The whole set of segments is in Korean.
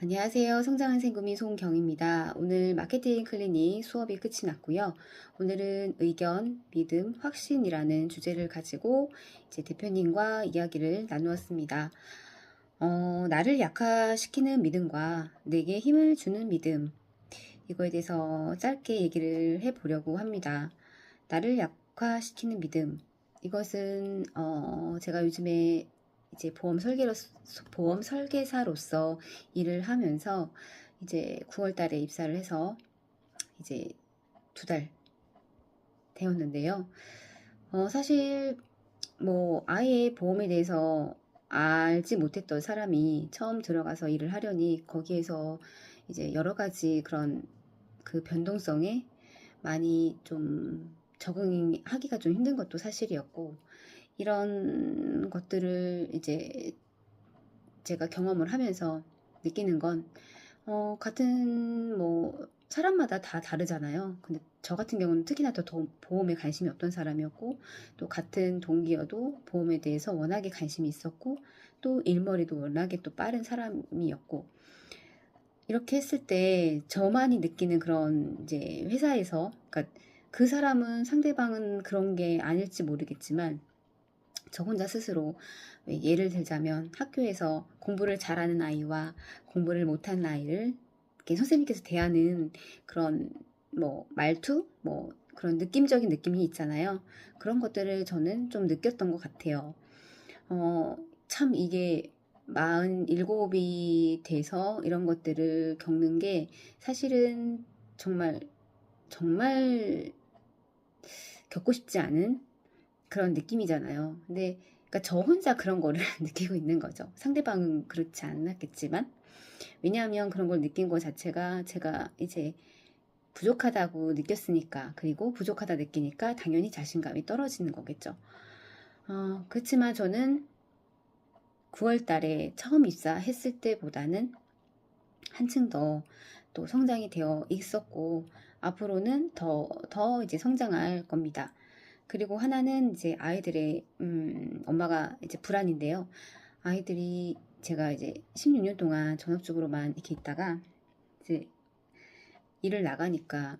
안녕하세요. 성장한 생구미 송경입니다. 오늘 마케팅 클리닉 수업이 끝이 났고요. 오늘은 의견, 믿음, 확신이라는 주제를 가지고 이제 대표님과 이야기를 나누었습니다. 어, 나를 약화시키는 믿음과 내게 힘을 주는 믿음. 이거에 대해서 짧게 얘기를 해보려고 합니다. 나를 약화시키는 믿음. 이것은, 어, 제가 요즘에 이제 보험 설계로, 보험 설계사로서 일을 하면서 이제 9월 달에 입사를 해서 이제 두 달 되었는데요. 어, 사실 뭐 아예 보험에 대해서 알지 못했던 사람이 처음 들어가서 일을 하려니 거기에서 이제 여러 가지 그런 그 변동성에 많이 좀 적응하기가 좀 힘든 것도 사실이었고 이런 것들을 이제 제가 경험을 하면서 느끼는 건, 어, 같은, 뭐, 사람마다 다 다르잖아요. 근데 저 같은 경우는 특히나 더 도- 보험에 관심이 없던 사람이었고, 또 같은 동기여도 보험에 대해서 워낙에 관심이 있었고, 또 일머리도 워낙에 또 빠른 사람이었고, 이렇게 했을 때 저만이 느끼는 그런 이제 회사에서, 그러니까 그 사람은 상대방은 그런 게 아닐지 모르겠지만, 저 혼자 스스로 왜 예를 들자면 학교에서 공부를 잘하는 아이와 공부를 못하는 아이를 선생님께서 대하는 그런 뭐 말투 뭐 그런 느낌적인 느낌이 있잖아요. 그런 것들을 저는 좀 느꼈던 것 같아요. 어, 참 이게 47이 돼서 이런 것들을 겪는 게 사실은 정말 정말 겪고 싶지 않은 그런 느낌이잖아요. 근데 그러니까 저 혼자 그런 거를 느끼고 있는 거죠. 상대방은 그렇지 않았겠지만 왜냐하면 그런 걸 느낀 것 자체가 제가 이제 부족하다고 느꼈으니까 그리고 부족하다 느끼니까 당연히 자신감이 떨어지는 거겠죠. 어, 그렇지만 저는 9월 달에 처음 입사했을 때보다는 한층 더 또 성장이 되어 있었고 앞으로는 더, 더 이제 성장할 겁니다. 그리고 하나는 이제 아이들의 음, 엄마가 이제 불안인데요. 아이들이 제가 이제 16년 동안 전업주부로만 이렇게 있다가 이제 일을 나가니까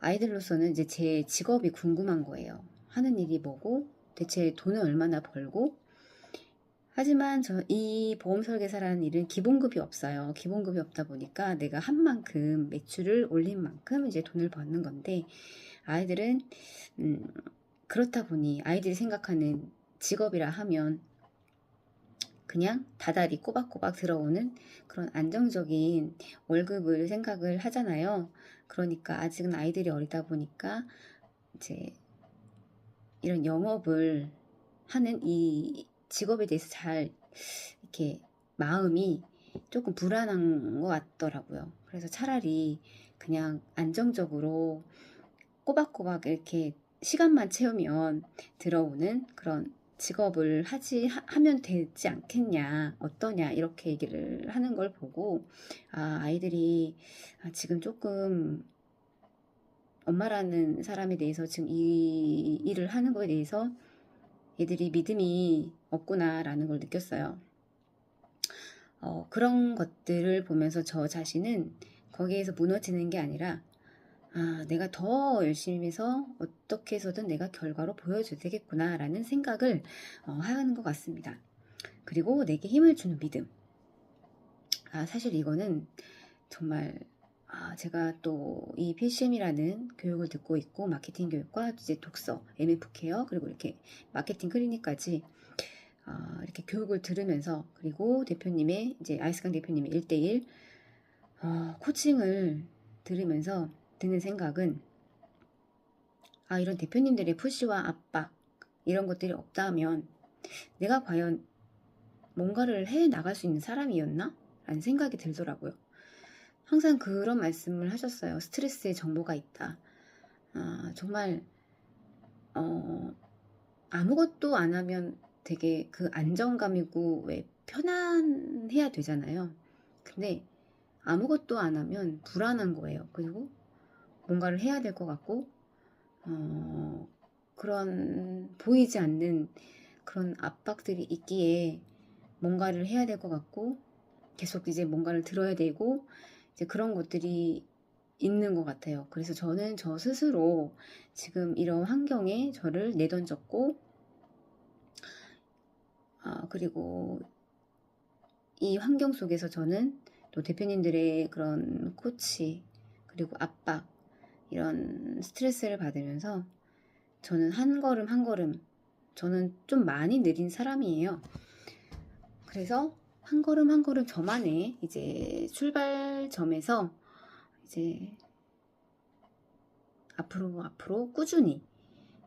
아이들로서는 이제 제 직업이 궁금한 거예요. 하는 일이 뭐고 대체 돈을 얼마나 벌고 하지만 저 이 보험 설계사라는 일은 기본급이 없어요. 기본급이 없다 보니까 내가 한 만큼 매출을 올린 만큼 이제 돈을 버는 건데 아이들은 음, 그렇다 보니 아이들이 생각하는 직업이라 하면 그냥 다달이 꼬박꼬박 들어오는 그런 안정적인 월급을 생각을 하잖아요. 그러니까 아직은 아이들이 어리다 보니까 이제 이런 영업을 하는 이 직업에 대해서 잘 이렇게 마음이 조금 불안한 것 같더라고요. 그래서 차라리 그냥 안정적으로 꼬박꼬박 이렇게 시간만 채우면 들어오는 그런 직업을 하지 하, 면 되지 않겠냐 어떠냐 이렇게 얘기를 하는 걸 보고 아 아이들이 아, 지금 조금 엄마라는 사람에 대해서 지금 이 일을 하는 거에 대해서 얘들이 믿음이 없구나라는 걸 느꼈어요. 어, 그런 것들을 보면서 저 자신은 거기에서 무너지는 게 아니라 아, 내가 더 열심히 해서 어떻게 해서든 내가 결과로 보여줘야 되겠구나라는 생각을 어, 하는 것 같습니다. 그리고 내게 힘을 주는 믿음. 아, 사실 이거는 정말 아, 제가 또 이 PCM이라는 교육을 듣고 있고 마케팅 교육과 이제 독서, MF 케어 그리고 이렇게 마케팅 클리닉까지 아, 이렇게 교육을 들으면서 그리고 대표님의 이제 아이스강 대표님의 1대1 어, 코칭을 들으면서 드는 생각은 아 이런 대표님들의 푸시와 압박 이런 것들이 없다면 내가 과연 뭔가를 해 나갈 수 있는 사람이었나? 라는 생각이 들더라고요. 항상 그런 말씀을 하셨어요. 스트레스의 정보가 있다. 아, 정말 어, 아무것도 안 하면 되게 그 안정감이고 왜 편안해야 되잖아요. 근데 아무것도 안 하면 불안한 거예요. 그리고 뭔가를 해야 될 것 같고, 어, 그런 보이지 않는 그런 압박들이 있기에 뭔가를 해야 될 것 같고, 계속 이제 뭔가를 들어야 되고 이제 그런 것들이 있는 것 같아요. 그래서 저는 저 스스로 지금 이런 환경에 저를 내던졌고, 아, 그리고 이 환경 속에서 저는 또 대표님들의 그런 코치, 그리고 압박, 이런 스트레스를 받으면서 저는 한 걸음 한 걸음, 저는 좀 많이 느린 사람이에요. 그래서 한 걸음 한 걸음 저만의 이제 출발점에서 이제 앞으로 앞으로 꾸준히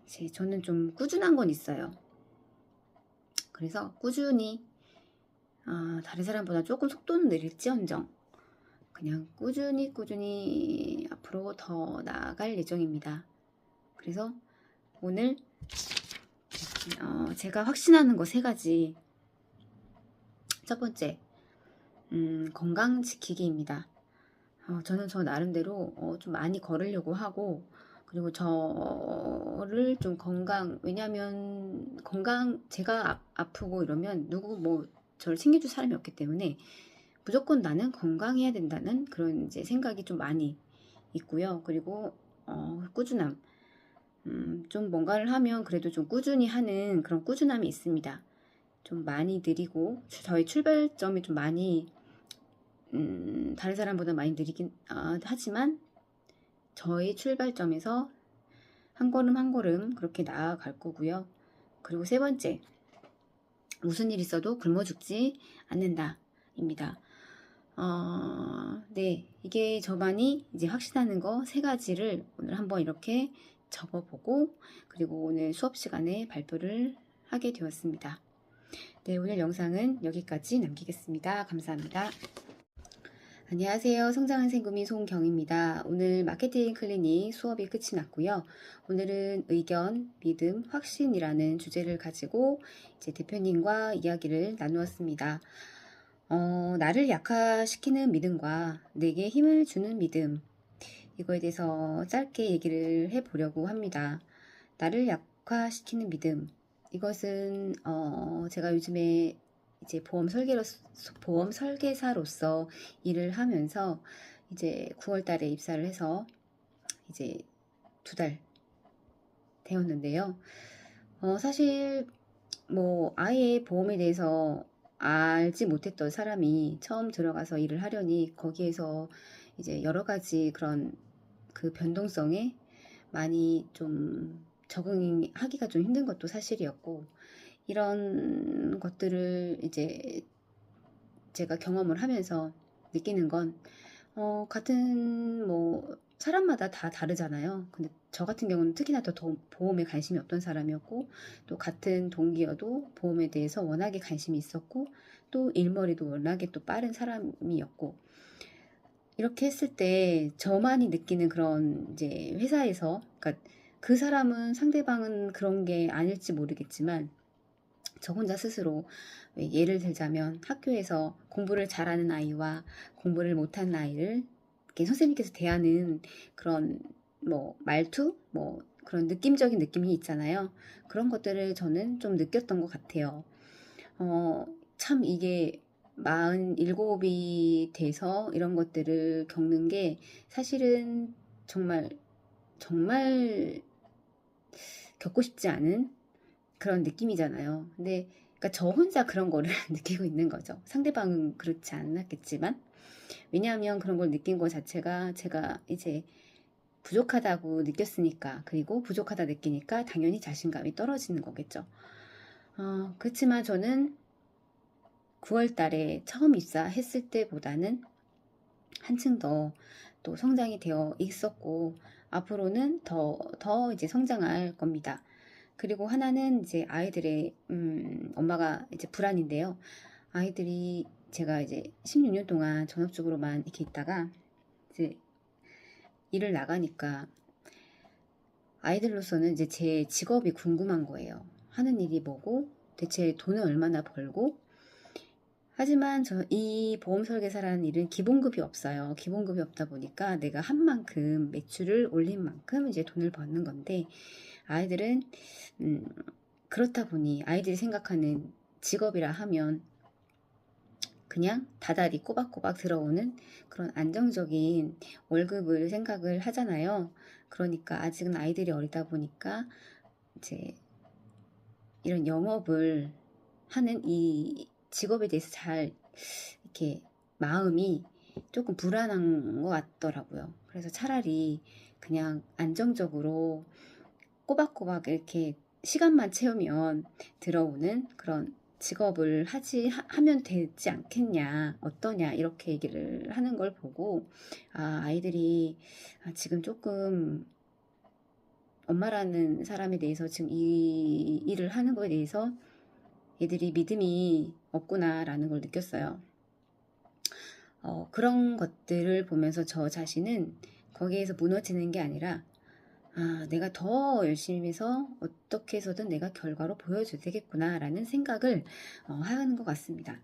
이제 저는 좀 꾸준한 건 있어요. 그래서 꾸준히 아, 다른 사람보다 조금 속도는 느릴지언정 그냥 꾸준히 꾸준히 앞으로 더 나아갈 예정입니다. 그래서 오늘 어, 제가 확신하는 거 세 가지 첫 번째 음, 건강 지키기입니다. 어, 저는 저 나름대로 어, 좀 많이 걸으려고 하고 그리고 저를 좀 건강 왜냐하면 건강 제가 아, 아프고 이러면 누구 뭐 저를 챙겨줄 사람이 없기 때문에 무조건 나는 건강해야 된다는 그런 이제 생각이 좀 많이 있고요. 그리고 어, 꾸준함 음, 좀 뭔가를 하면 그래도 좀 꾸준히 하는 그런 꾸준함이 있습니다. 좀 많이 느리고 저희 출발점이 좀 많이 음, 다른 사람보다 많이 느리긴 아, 하지만 저희 출발점에서 한 걸음 한 걸음 그렇게 나아갈 거고요. 그리고 세 번째, 무슨 일 있어도 굶어 죽지 않는다입니다. 어, 네, 이게 저만이 이제 확신하는 거 세 가지를 오늘 한번 이렇게 적어보고 그리고 오늘 수업 시간에 발표를 하게 되었습니다. 네, 오늘 영상은 여기까지 남기겠습니다. 감사합니다. 안녕하세요. 성장한 생구민 송경입니다. 오늘 마케팅 클리닉 수업이 끝이 났고요. 오늘은 의견, 믿음, 확신이라는 주제를 가지고 이제 대표님과 이야기를 나누었습니다. 어, 나를 약화시키는 믿음과 내게 힘을 주는 믿음. 이거에 대해서 짧게 얘기를 해보려고 합니다. 나를 약화시키는 믿음. 이것은 어, 제가 요즘에 이제 보험 설계로 보험 설계사로서 일을 하면서 이제 9월 달에 입사를 해서 이제 두 달 되었는데요. 어, 사실 뭐 아예 보험에 대해서 알지 못했던 사람이 처음 들어가서 일을 하려니 거기에서 이제 여러 가지 그런 그 변동성에 많이 좀 적응하기가 좀 힘든 것도 사실이었고 이런 것들을 이제 제가 경험을 하면서 느끼는 건 어, 같은 뭐 사람마다 다 다르잖아요. 근데 저 같은 경우는 특히나 더 보험에 관심이 없던 사람이었고 또 같은 동기여도 보험에 대해서 워낙에 관심이 있었고 또 일머리도 워낙에 또 빠른 사람이었고 이렇게 했을 때 저만이 느끼는 그런 이제 회사에서 그러니까 그 사람은 상대방은 그런 게 아닐지 모르겠지만 저 혼자 스스로 예를 들자면 학교에서 공부를 잘하는 아이와 공부를 못하는 아이를 선생님께서 대하는 그런 뭐 말투 뭐 그런 느낌적인 느낌이 있잖아요. 그런 것들을 저는 좀 느꼈던 것 같아요. 어, 참 이게 47이 돼서 이런 것들을 겪는 게 사실은 정말 정말 겪고 싶지 않은 그런 느낌이잖아요. 근데 그러니까 저 혼자 그런 거를 느끼고 있는 거죠. 상대방은 그렇지 않았겠지만 왜냐하면 그런 걸 느낀 것 자체가 제가 이제 부족하다고 느꼈으니까 그리고 부족하다 느끼니까 당연히 자신감이 떨어지는 거겠죠. 어, 그렇지만 저는 9월 달에 처음 입사했을 때보다는 한층 더 또 성장이 되어 있었고 앞으로는 더, 더 이제 성장할 겁니다. 그리고 하나는 이제 아이들의, 음, 엄마가 이제 불안인데요. 아이들이 제가 이제 16년 동안 전업주부로만 이렇게 있다가 이제 일을 나가니까 아이들로서는 이제 제 직업이 궁금한 거예요. 하는 일이 뭐고 대체 돈을 얼마나 벌고 하지만 저 이 보험 설계사라는 일은 기본급이 없어요. 기본급이 없다 보니까 내가 한 만큼 매출을 올린 만큼 이제 돈을 버는 건데 아이들은 음, 그렇다 보니 아이들이 생각하는 직업이라 하면 그냥 다달이 꼬박꼬박 들어오는 그런 안정적인 월급을 생각을 하잖아요. 그러니까 아직은 아이들이 어리다 보니까 이제 이런 영업을 하는 이 직업에 대해서 잘 이렇게 마음이 조금 불안한 것 같더라고요. 그래서 차라리 그냥 안정적으로 꼬박꼬박 이렇게 시간만 채우면 들어오는 그런 직업을 하지 하, 하면 되지 않겠냐 어떠냐 이렇게 얘기를 하는 걸 보고 아 아이들이 아, 지금 조금 엄마라는 사람에 대해서 지금 이 일을 하는 거에 대해서 얘들이 믿음이 없구나라는 걸 느꼈어요. 어, 그런 것들을 보면서 저 자신은 거기에서 무너지는 게 아니라 아, 내가 더 열심히 해서 어떻게 해서든 내가 결과로 보여줘야 되겠구나라는 생각을 어, 하는 것 같습니다.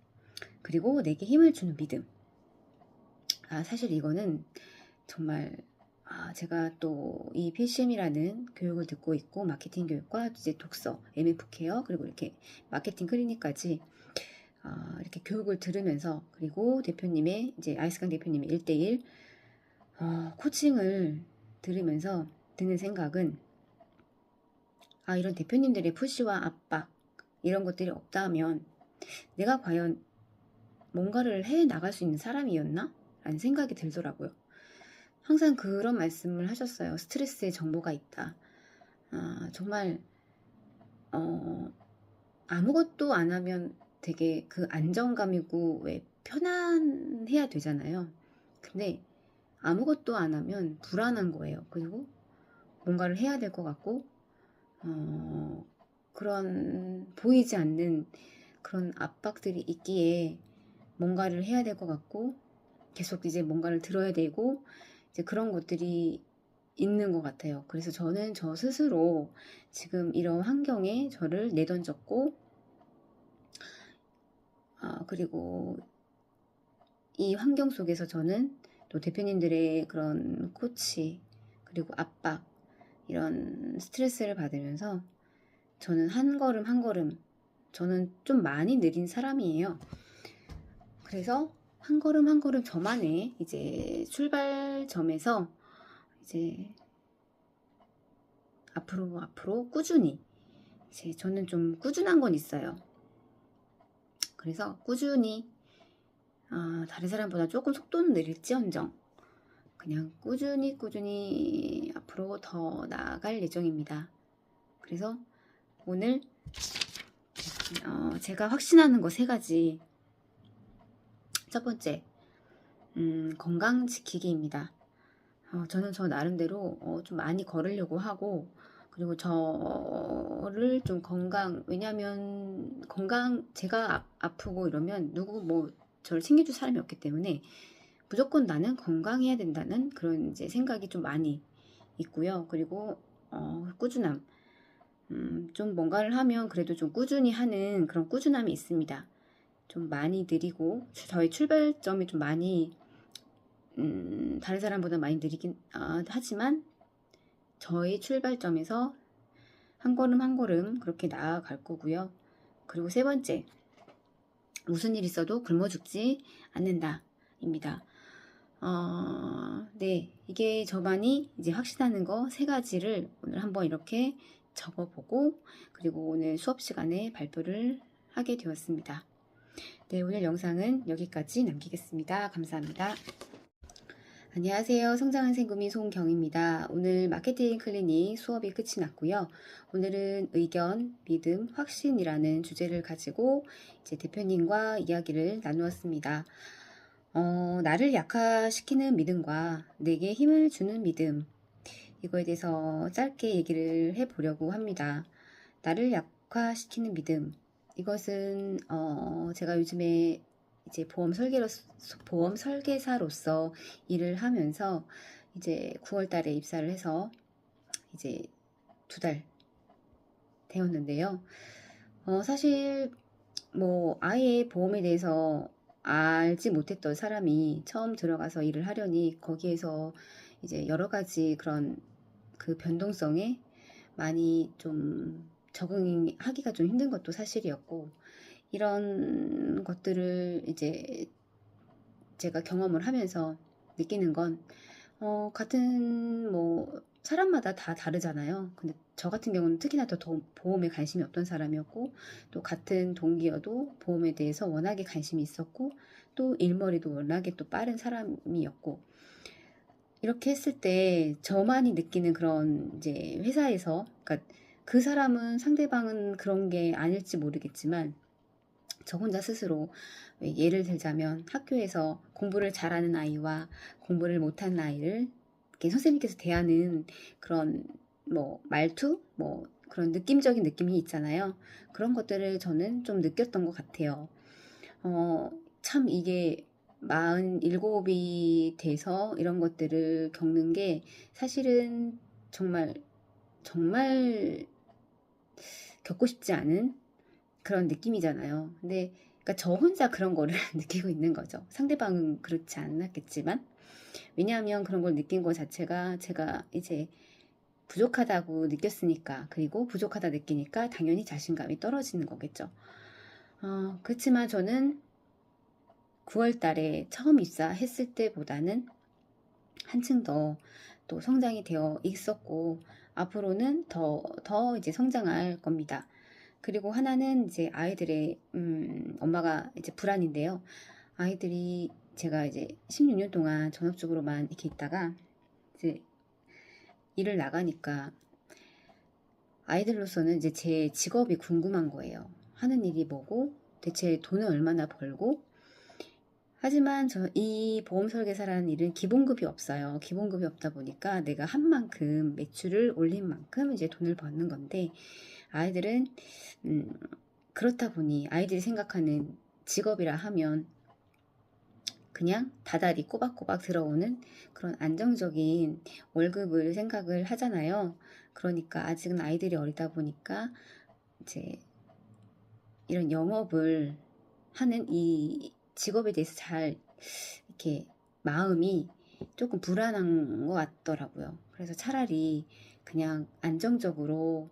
그리고 내게 힘을 주는 믿음. 아, 사실 이거는 정말 아, 제가 또 이 PCM이라는 교육을 듣고 있고 마케팅 교육과 이제 독서, MF 케어 그리고 이렇게 마케팅 클리닉까지 아, 이렇게 교육을 들으면서 그리고 대표님의 이제 아이스강 대표님의 1대1 어, 코칭을 들으면서 드는 생각은 아 이런 대표님들의 푸시와 압박 이런 것들이 없다면 내가 과연 뭔가를 해 나갈 수 있는 사람이었나? 라는 생각이 들더라고요. 항상 그런 말씀을 하셨어요. 스트레스의 정보가 있다. 아, 정말 어, 아무것도 안 하면 되게 그 안정감이고 왜 편안해야 되잖아요. 근데 아무것도 안 하면 불안한 거예요. 그리고 뭔가를 해야 될 것 같고 어, 그런 보이지 않는 그런 압박들이 있기에 뭔가를 해야 될 것 같고 계속 이제 뭔가를 들어야 되고 이제 그런 것들이 있는 것 같아요. 그래서 저는 저 스스로 지금 이런 환경에 저를 내던졌고 아, 그리고 이 환경 속에서 저는 또 대표님들의 그런 코치 그리고 압박 이런 스트레스를 받으면서 저는 한 걸음 한 걸음 저는 좀 많이 느린 사람이에요. 그래서 한 걸음 한 걸음 저만의 이제 출발점에서 이제 앞으로 앞으로 꾸준히 이제 저는 좀 꾸준한 건 있어요. 그래서 꾸준히 아, 다른 사람보다 조금 속도는 느릴지언정 그냥 꾸준히 꾸준히 앞으로 더 나아갈 예정입니다. 그래서 오늘 어, 제가 확신하는 거 세 가지 첫 번째 음, 건강 지키기입니다. 어, 저는 저 나름대로 어, 좀 많이 걸으려고 하고 그리고 저를 좀 건강 왜냐하면 건강 제가 아, 아프고 이러면 누구 뭐 저를 챙겨줄 사람이 없기 때문에 무조건 나는 건강해야 된다는 그런 이제 생각이 좀 많이 있고요. 그리고 어, 꾸준함. 음, 좀 뭔가를 하면 그래도 좀 꾸준히 하는 그런 꾸준함이 있습니다. 좀 많이 느리고 저희 출발점이 좀 많이 음, 다른 사람보다 많이 느리긴 아, 하지만 저희 출발점에서 한 걸음 한 걸음 그렇게 나아갈 거고요. 그리고 세 번째 무슨 일 있어도 굶어 죽지 않는다입니다. 어, 네, 이게 저만이 이제 확신하는 거 세 가지를 오늘 한번 이렇게 적어보고 그리고 오늘 수업 시간에 발표를 하게 되었습니다. 네, 오늘 영상은 여기까지 남기겠습니다. 감사합니다. 안녕하세요. 성장한 생구민 송경입니다. 오늘 마케팅 클리닉 수업이 끝이 났고요. 오늘은 의견, 믿음, 확신이라는 주제를 가지고 이제 대표님과 이야기를 나누었습니다. 어, 나를 약화시키는 믿음과 내게 힘을 주는 믿음. 이거에 대해서 짧게 얘기를 해보려고 합니다. 나를 약화시키는 믿음. 이것은 어, 제가 요즘에 이제 보험 설계로 보험 설계사로서 일을 하면서 이제 9월 달에 입사를 해서 이제 두 달 되었는데요. 어, 사실 뭐 아예 보험에 대해서 알지 못했던 사람이 처음 들어가서 일을 하려니 거기에서 이제 여러 가지 그런 그 변동성에 많이 좀 적응하기가 좀 힘든 것도 사실이었고 이런 것들을 이제 제가 경험을 하면서 느끼는 건 어, 같은 뭐 사람마다 다 다르잖아요. 근데 저 같은 경우는 특히나 더 도- 보험에 관심이 없던 사람이었고 또 같은 동기여도 보험에 대해서 워낙에 관심이 있었고 또 일머리도 워낙에 또 빠른 사람이었고 이렇게 했을 때 저만이 느끼는 그런 이제 회사에서 그러니까 그 사람은 상대방은 그런 게 아닐지 모르겠지만 저 혼자 스스로 예를 들자면 학교에서 공부를 잘하는 아이와 공부를 못하는 아이를 선생님께서 대하는 그런 뭐 말투 뭐 그런 느낌적인 느낌이 있잖아요. 그런 것들을 저는 좀 느꼈던 것 같아요. 어, 참 이게 47이 돼서 이런 것들을 겪는 게 사실은 정말 정말 겪고 싶지 않은 그런 느낌이잖아요. 근데 그러니까 저 혼자 그런 거를 느끼고 있는 거죠. 상대방은 그렇지 않았겠지만 왜냐하면 그런 걸 느낀 것 자체가 제가 이제 부족하다고 느꼈으니까 그리고 부족하다 느끼니까 당연히 자신감이 떨어지는 거겠죠. 어, 그렇지만 저는 9월 달에 처음 입사했을 때보다는 한층 더 또 성장이 되어 있었고 앞으로는 더, 더 이제 성장할 겁니다. 그리고 하나는 이제 아이들의 음, 엄마가 이제 불안인데요. 아이들이 제가 이제 16년 동안 전업주부로만 이렇게 있다가 이제 일을 나가니까 아이들로서는 이제 제 직업이 궁금한 거예요. 하는 일이 뭐고 대체 돈을 얼마나 벌고 하지만 저 이 보험 설계사라는 일은 기본급이 없어요. 기본급이 없다 보니까 내가 한 만큼 매출을 올린 만큼 이제 돈을 버는 건데 아이들은 음, 그렇다 보니 아이들이 생각하는 직업이라 하면 그냥 다달이 꼬박꼬박 들어오는 그런 안정적인 월급을 생각을 하잖아요. 그러니까 아직은 아이들이 어리다 보니까 이제 이런 영업을 하는 이 직업에 대해서 잘 이렇게 마음이 조금 불안한 것 같더라고요. 그래서 차라리 그냥 안정적으로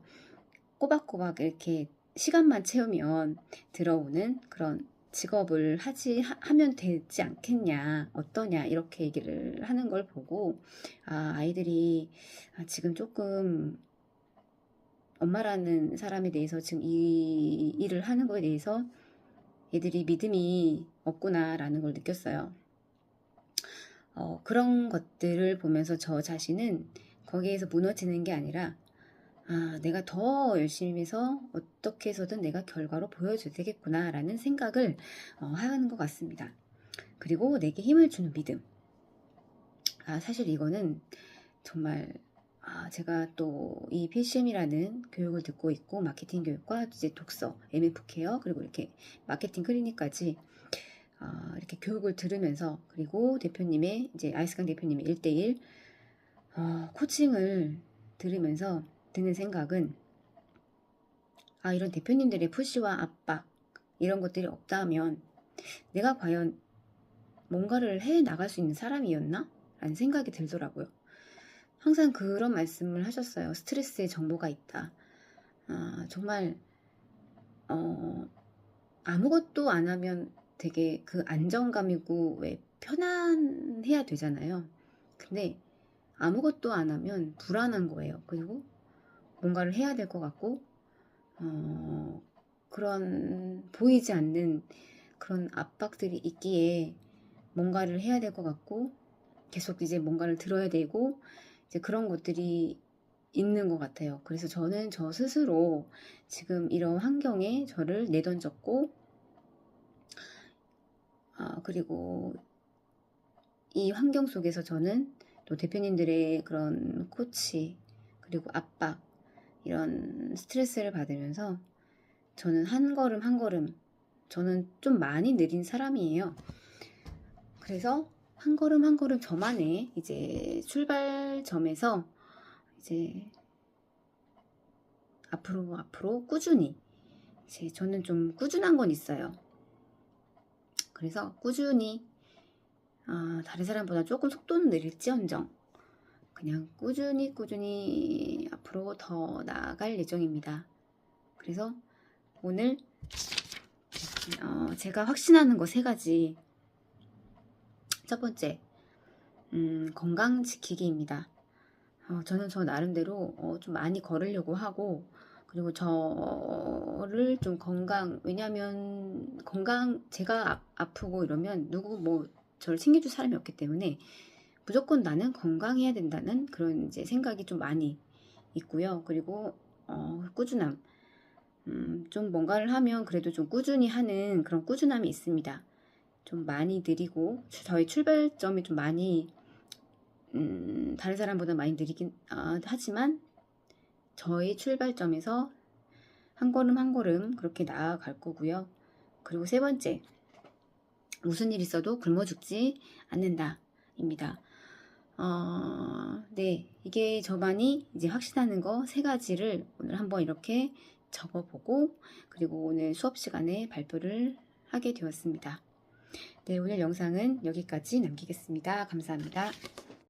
꼬박꼬박 이렇게 시간만 채우면 들어오는 그런 직업을 하지 하, 하면 되지 않겠냐 어떠냐 이렇게 얘기를 하는 걸 보고 아 아이들이 아, 지금 조금 엄마라는 사람에 대해서 지금 이 일을 하는 거에 대해서 애들이 믿음이 없구나라는 걸 느꼈어요. 어, 그런 것들을 보면서 저 자신은 거기에서 무너지는 게 아니라 아, 내가 더 열심히 해서 어떻게 해서든 내가 결과로 보여줘야 되겠구나라는 생각을 어, 하는 것 같습니다. 그리고 내게 힘을 주는 믿음. 아, 사실 이거는 정말 아, 제가 또 이 PCM이라는 교육을 듣고 있고 마케팅 교육과 이제 독서, MF 케어 그리고 이렇게 마케팅 클리닉까지 아, 이렇게 교육을 들으면서 그리고 대표님의 이제 아이스강 대표님의 1대1 어, 코칭을 들으면서 드는 생각은 아 이런 대표님들의 푸시와 압박 이런 것들이 없다면 내가 과연 뭔가를 해 나갈 수 있는 사람이었나? 라는 생각이 들더라고요. 항상 그런 말씀을 하셨어요. 스트레스의 정보가 있다. 아, 정말 어, 아무것도 안 하면 되게 그 안정감이고 왜 편안해야 되잖아요. 근데 아무것도 안 하면 불안한 거예요. 그리고 뭔가를 해야 될 것 같고 어, 그런 보이지 않는 그런 압박들이 있기에 뭔가를 해야 될 것 같고 계속 이제 뭔가를 들어야 되고 이제 그런 것들이 있는 것 같아요. 그래서 저는 저 스스로 지금 이런 환경에 저를 내던졌고 아, 그리고 이 환경 속에서 저는 또 대표님들의 그런 코치 그리고 압박 이런 스트레스를 받으면서 저는 한 걸음 한 걸음 저는 좀 많이 느린 사람이에요. 그래서 한 걸음 한 걸음 저만의 이제 출발점에서 이제 앞으로 앞으로 꾸준히 이제 저는 좀 꾸준한 건 있어요. 그래서 꾸준히 아, 다른 사람보다 조금 속도는 느릴지언정 그냥 꾸준히 꾸준히 앞으로 더 나아갈 예정입니다. 그래서 오늘 어, 제가 확신하는 거 세 가지. 첫 번째, 음, 건강 지키기입니다. 어, 저는 저 나름대로 어, 좀 많이 걸으려고 하고, 그리고 저를 좀 건강, 왜냐면 건강, 제가 아, 아프고 이러면 누구 뭐 저를 챙겨줄 사람이 없기 때문에 무조건 나는 건강해야 된다는 그런 이제 생각이 좀 많이 있고요. 그리고 어, 꾸준함. 음, 좀 뭔가를 하면 그래도 좀 꾸준히 하는 그런 꾸준함이 있습니다. 좀 많이 느리고 주- 저희 출발점이 좀 많이 음, 다른 사람보다 많이 느리긴 아, 하지만 저의 출발점에서 한 걸음 한 걸음 그렇게 나아갈 거고요. 그리고 세 번째 무슨 일 있어도 굶어 죽지 않는다입니다. 어, 네, 이게 저만이 이제 확신하는 거 세 가지를 오늘 한번 이렇게 적어보고 그리고 오늘 수업 시간에 발표를 하게 되었습니다. 네, 오늘 영상은 여기까지 남기겠습니다. 감사합니다.